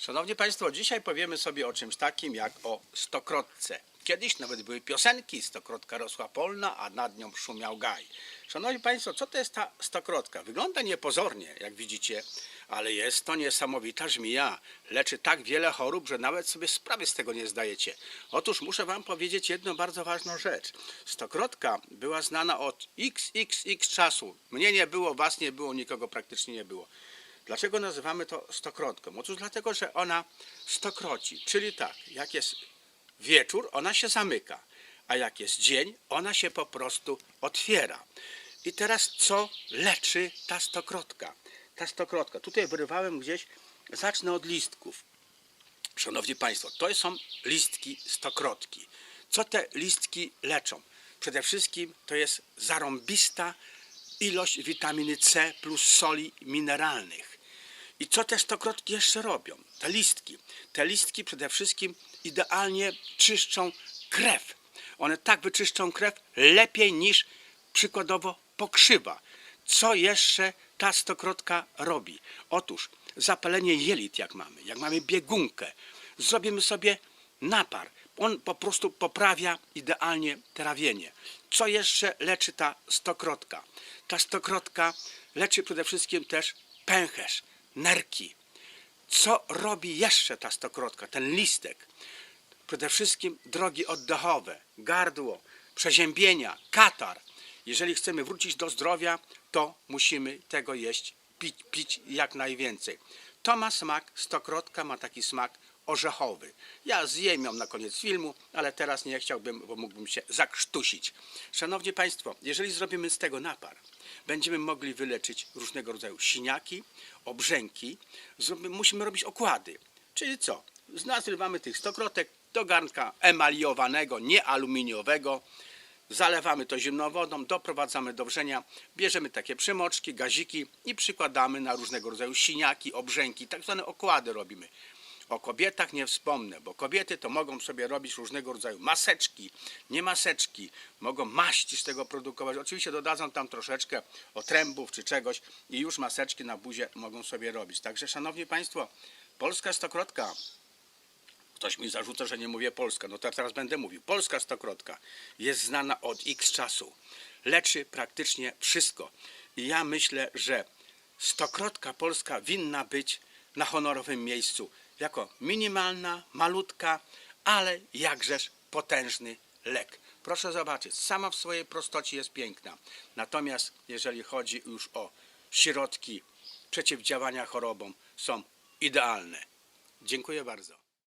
Szanowni Państwo, dzisiaj powiemy sobie o czymś takim jak o stokrotce. Kiedyś nawet były piosenki, stokrotka rosła polna, a nad nią szumiał gaj. Szanowni Państwo, co to jest ta stokrotka? Wygląda niepozornie, jak widzicie, ale jest to niesamowita żmija. Leczy tak wiele chorób, że nawet sobie sprawy z tego nie zdajecie. Otóż muszę Wam powiedzieć jedną bardzo ważną rzecz. Stokrotka była znana od xxx czasu. Mnie nie było, Was nie było, nikogo praktycznie nie było. Dlaczego nazywamy to stokrotką? Otóż dlatego, że ona stokroci, czyli tak, jak jest wieczór, ona się zamyka, a jak jest dzień, ona się po prostu otwiera. I teraz co leczy ta stokrotka? Ta stokrotka, tutaj wyrywałem gdzieś, zacznę od listków. Szanowni Państwo, to są listki stokrotki. Co te listki leczą? Przede wszystkim to jest zarąbista ilość witaminy C plus soli mineralnych. I co te stokrotki jeszcze robią? Te listki. Te listki przede wszystkim idealnie czyszczą krew. One tak wyczyszczą krew lepiej niż przykładowo pokrzywa. Co jeszcze ta stokrotka robi? Otóż zapalenie jelit jak mamy, jak mamy biegunkę, zrobimy sobie napar. On po prostu poprawia idealnie trawienie. Co jeszcze leczy ta stokrotka? Ta stokrotka leczy przede wszystkim też pęcherz, nerki. Co robi jeszcze ta stokrotka, ten listek? Przede wszystkim drogi oddechowe, gardło, przeziębienia, katar. Jeżeli chcemy wrócić do zdrowia, to musimy tego jeść, pić, pić jak najwięcej. To ma smak, stokrotka ma taki smak orzechowy. Ja zjem ją na koniec filmu, ale teraz nie chciałbym, bo mógłbym się zakrztusić. Szanowni Państwo, jeżeli zrobimy z tego napar, będziemy mogli wyleczyć różnego rodzaju siniaki, obrzęki. Zrobi- Musimy robić okłady. Czyli co? Nazrywamy tych stokrotek do garnka emaliowanego, nie aluminiowego. Zalewamy to zimną wodą, doprowadzamy do wrzenia, bierzemy takie przymoczki, gaziki i przykładamy na różnego rodzaju siniaki, obrzęki, tak zwane okłady robimy. O kobietach nie wspomnę, bo kobiety to mogą sobie robić różnego rodzaju maseczki, nie maseczki, mogą maści z tego produkować. Oczywiście dodadzą tam troszeczkę otrębów czy czegoś i już maseczki na buzie mogą sobie robić. Także szanowni Państwo, polska stokrotka Ktoś mi zarzuca, że nie mówię polska. No to teraz będę mówił. Polska stokrotka jest znana od x czasu. Leczy praktycznie wszystko. I ja myślę, że stokrotka polska winna być na honorowym miejscu. Jako minimalna, malutka, ale jakżeż potężny lek. Proszę zobaczyć, sama w swojej prostocie jest piękna. Natomiast jeżeli chodzi już o środki przeciwdziałania chorobom, są idealne. Dziękuję bardzo.